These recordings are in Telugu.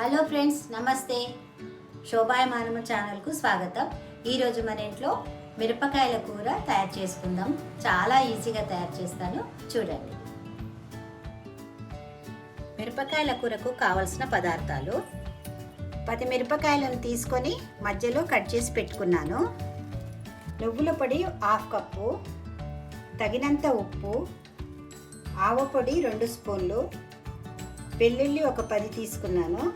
హలో ఫ్రెండ్స్ నమస్తే. శోభాయమానము ఛానల్కు స్వాగతం. ఈరోజు మన ఇంట్లో మిరపకాయల కూర తయారు చేసుకుందాం. చాలా ఈజీగా తయారు చేస్తాను. చూడండి. మిరపకాయల కూరకు కావలసిన పదార్థాలు. పది మిరపకాయలను తీసుకొని మధ్యలో కట్ చేసి పెట్టుకున్నాను. నువ్వుల పొడి హాఫ్ కప్పు. తగినంత ఉప్పు. ఆవ పొడి రెండు స్పూన్లు. వెల్లుల్లి ఒక పది తీసుకున్నాను.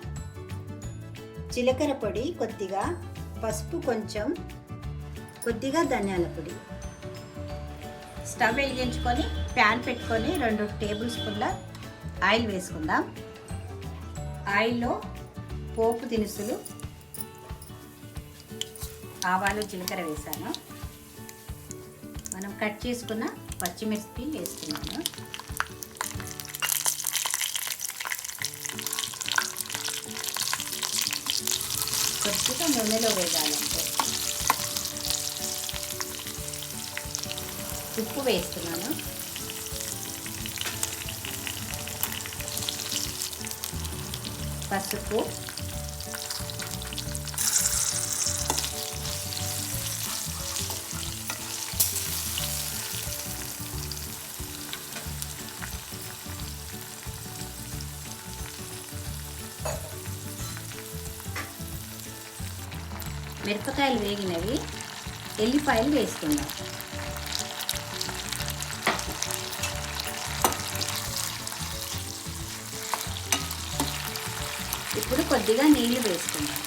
జీలకర్ర పొడి కొద్దిగా పసుపు కొంచెం కొద్దిగా ధనియాల పొడి. స్టవ్ వెలిగించుకొని ప్యాన్ పెట్టుకొని రెండు టేబుల్ స్పూన్ల ఆయిల్ వేసుకుందాం. ఆయిల్లో పోపు దినుసులు ఆవాలు జీలకర్ర వేసాను. మనం కట్ చేసుకున్న పచ్చిమిర్చి వేసుకున్నాను కొద్దిగా నూనెలో వేయాలంటే ఉప్పు వేస్తున్నాను పసుపు మిరపకాయలు వేగినవి ఎల్లిపాయలు వేసుకుందాం. ఇప్పుడు కొద్దిగా నీళ్ళు వేసుకుందాం.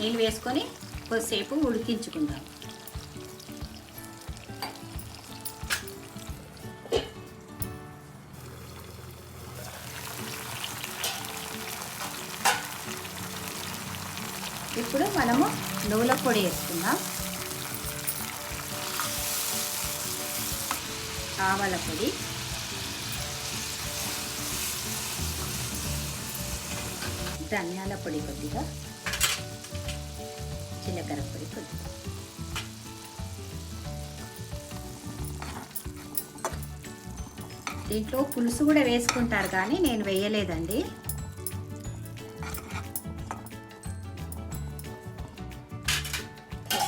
నీళ్ళు వేసుకొని కొద్దిసేపు ఉడికించుకుందాం. ఇప్పుడు మనము నువ్వుల పొడి వేసుకుందాం. ఆవాల పొడి. ధనియాల పొడి కొద్దిగా. జీలకర్ర పొడి కొద్దిగా. దీంట్లో పులుసు కూడా వేసుకుంటారు కానీ నేను వేయలేదండి.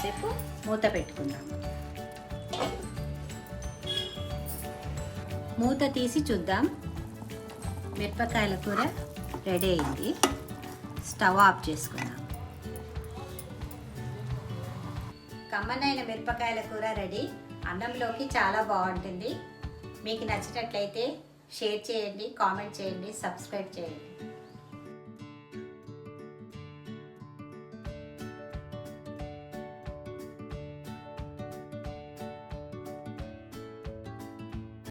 కాసేపు మూత పెట్టుకుందాం. మూత తీసి చూద్దాం. మిరపకాయల కూర రెడీ అయింది. స్టవ్ ఆఫ్ చేసుకుందాం. కమ్మనైన మిరపకాయల కూర రెడీ. అన్నంలోకి చాలా బాగుంటుంది. మీకు నచ్చినట్లయితే షేర్ చేయండి కామెంట్ చేయండి సబ్స్క్రైబ్ చేయండి.